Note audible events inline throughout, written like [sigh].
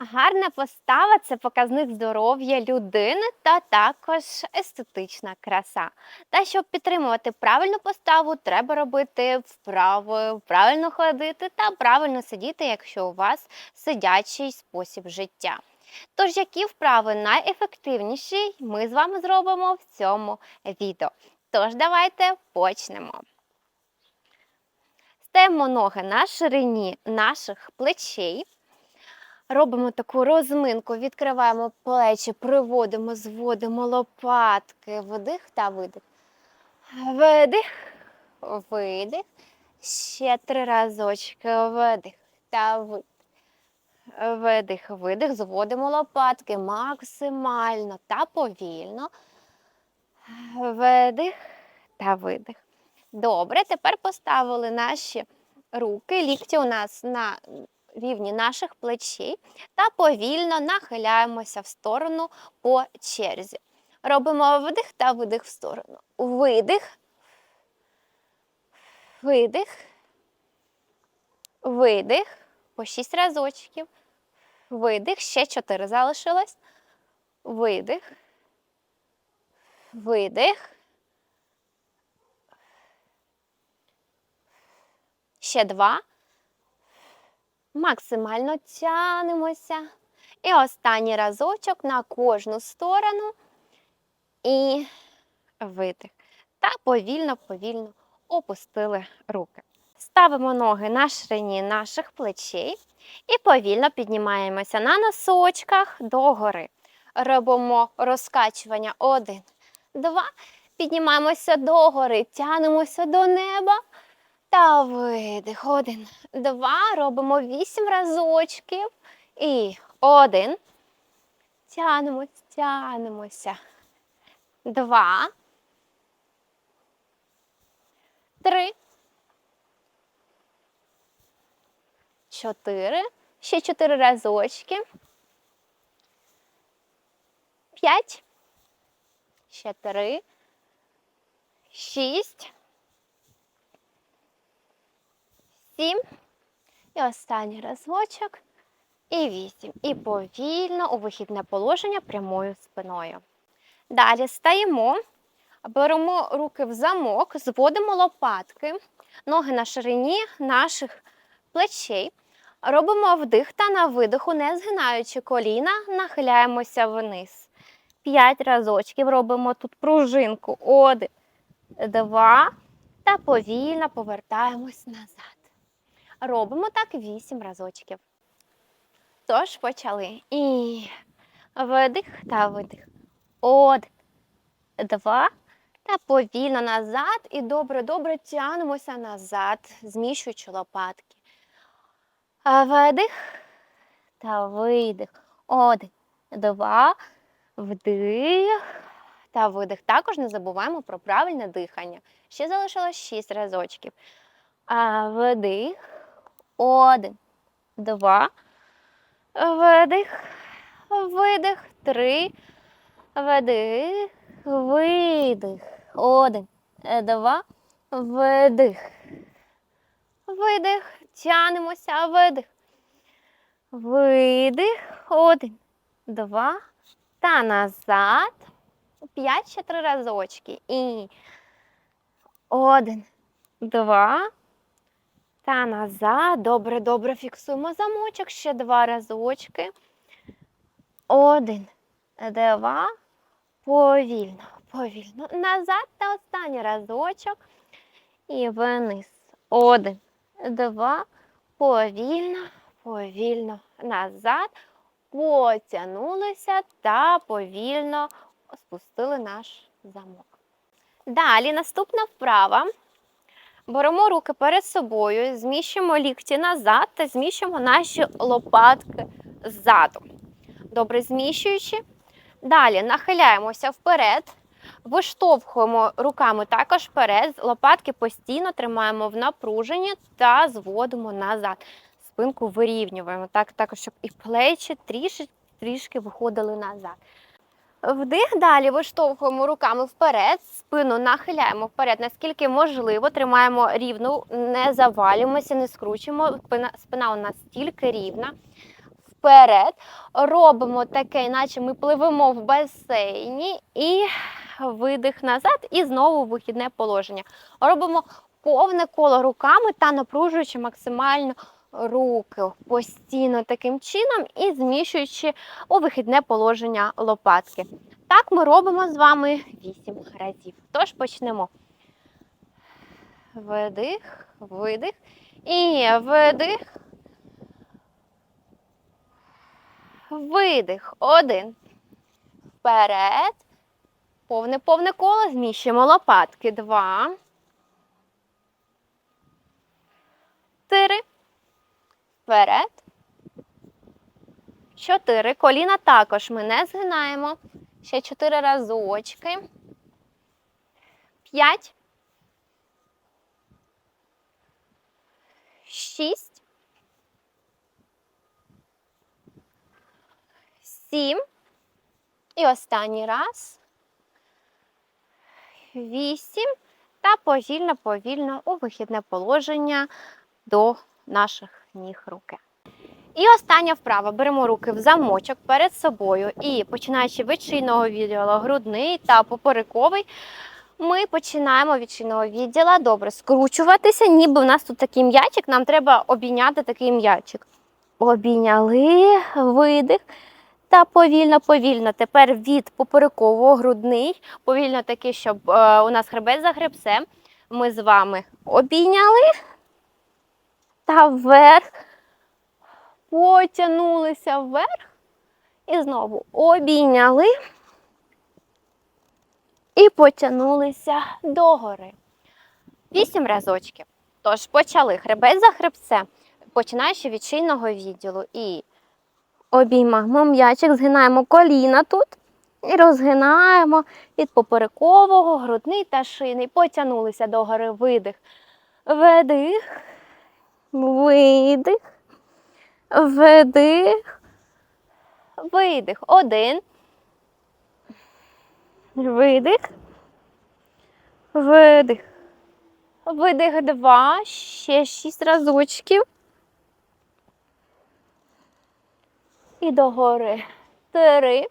Гарна постава це показник здоров'я людини та також естетична краса. Та щоб підтримувати правильну поставу, треба робити вправи, правильно ходити та правильно сидіти, якщо у вас сидячий спосіб життя. Тож, які вправи найефективніші, ми з вами зробимо в цьому відео. Тож давайте почнемо. Стаємо ноги на ширині наших плечей. Робимо таку розминку, відкриваємо плечі, приводимо, зводимо лопатки, вдих та видих. Видих, видих. Ще три разочки. Видих та видих. Видих, видих. Зводимо лопатки максимально та повільно. Видих та видих. Добре, тепер поставили наші руки. Лікті у нас на рівні наших плечей та повільно нахиляємося в сторону по черзі. Робимо вдих та видих в сторону. Видих, видих, видих. По шість разочків. Видих. Ще чотири залишилось. Видих. Видих. Ще два. Максимально тянемося. І останній разочок на кожну сторону. І видих. Та повільно-повільно опустили руки. Ставимо ноги на ширині наших плечей і повільно піднімаємося на носочках догори. Робимо розкачування. Один, два. Піднімаємося догори, тянемося до неба. Та видих. Один, два. Робимо вісім разочків. І один. Тянемось, тянемося. Два. Три. Чотири. Ще чотири разочки. П'ять. Ще три. Шість. Сім. І останній разочок. І вісім. І повільно у вихідне положення прямою спиною. Далі стаємо, беремо руки в замок, зводимо лопатки, ноги на ширині наших плечей. Робимо вдих та на видиху, не згинаючи коліна, нахиляємося вниз. П'ять разочків робимо тут пружинку. Один, два. Та повільно повертаємось назад. Робимо так вісім разочків. Тож почали. І видих та видих. Один, два. Та повільно назад. І добре-добре тягнемося назад, зміщуючи лопатки. А Видих та видих. Один, два, вдих та видих. Також не забуваємо про правильне дихання. Ще залишилось шість разочків. Вдих. Один, два. Видих. Видих. Три. Вдих. Видих. Один, два. Видих. Видих. Тянемося. Видих. Видих. Один, два. Та назад. П'ять ще три разочки. І один, два. Та назад. Добре, добре. Фіксуємо замочок. Ще два разочки. Один, два. Повільно, повільно. Назад та останній разочок. І вниз. Один, два. Повільно, повільно. Назад. Потягнулися та повільно спустили наш замок. Далі наступна вправа. Беремо руки перед собою, зміщуємо лікті назад та зміщуємо наші лопатки ззаду. Добре зміщуючи. Далі нахиляємося вперед, виштовхуємо руками також вперед, лопатки постійно тримаємо в напруженні та зводимо назад. Спинку вирівнюємо, так, також, щоб і плечі трішки, трішки виходили назад. Вдих далі виштовхуємо руками вперед, спину нахиляємо вперед, наскільки можливо, тримаємо рівну, не завалюємося, не скручуємо. Спина, спина у нас тільки рівна. вперед. Робимо таке, наче ми пливемо в басейні, і видих назад, і знову вихідне положення. Робимо повне коло руками та напружуючи максимально руки постійно таким чином і зміщуючи у вихідне положення лопатки. Так ми робимо з вами 8 разів. Тож почнемо. Вдих, видих. І вдих. Видих. Один. Вперед. Повне повне коло. Зміщуємо лопатки. Два. Три. Вперед. Чотири. Коліна також ми не згинаємо. Ще чотири разочки. П'ять. Шість. Сім. І останній раз. Вісім. Та повільно, повільно у вихідне положення до наших ніг руки. І остання вправа. Беремо руки в замочок перед собою і починаючи від шийного відділу, грудний та поперековий, ми починаємо від шийного відділу добре скручуватися, ніби в нас тут такий м'ячик, нам треба обійняти такий м'ячик. Обійняли видих. Та повільно, повільно. Тепер від поперекового грудний, повільно таки, щоб е, у нас хребет за. Ми з вами обійняли та вверх, потягнулися вверх і знову обійняли і потягнулися догори. Вісім разочків. Тож почали хребет за хребцем, починаючи від шийного відділу. І обіймаємо м'ячик, згинаємо коліна тут і розгинаємо від поперекового, грудний та шийний. Потягнулися догори. Видих. Вдих. Видих. Вдих. Видих. Один. Видих. Видих. Видих два. Ще шість разочків. І догори. Три.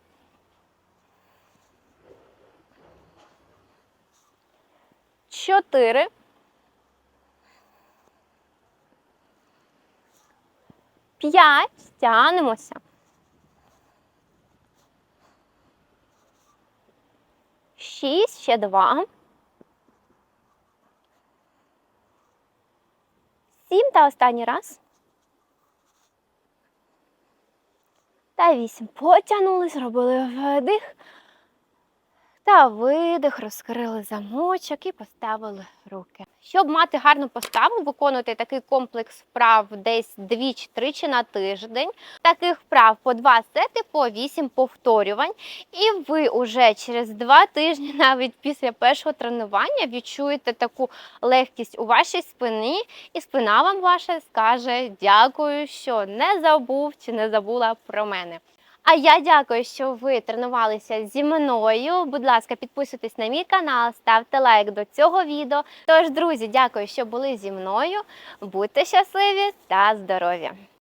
Чотири. П'ять. Тянемося. Шість, ще два. Сім та останній раз. Та вісім. Потягнули, зробили вдих. Та видих, розкрили замочок і поставили руки. Щоб мати гарну поставу, виконуйте такий комплекс вправ десь двічі-тричі на тиждень. Таких вправ по два сети, по вісім повторювань. І ви уже через два тижні, [laughs] навіть після першого тренування, відчуєте таку легкість у вашій спині, і спина вам ваша скаже дякую, що не забув чи не забула про мене. А я дякую, що ви тренувалися зі мною. Будь ласка, підписуйтесь на мій канал, ставте лайк до цього відео. Тож, друзі, дякую, що були зі мною. Будьте щасливі та здорові!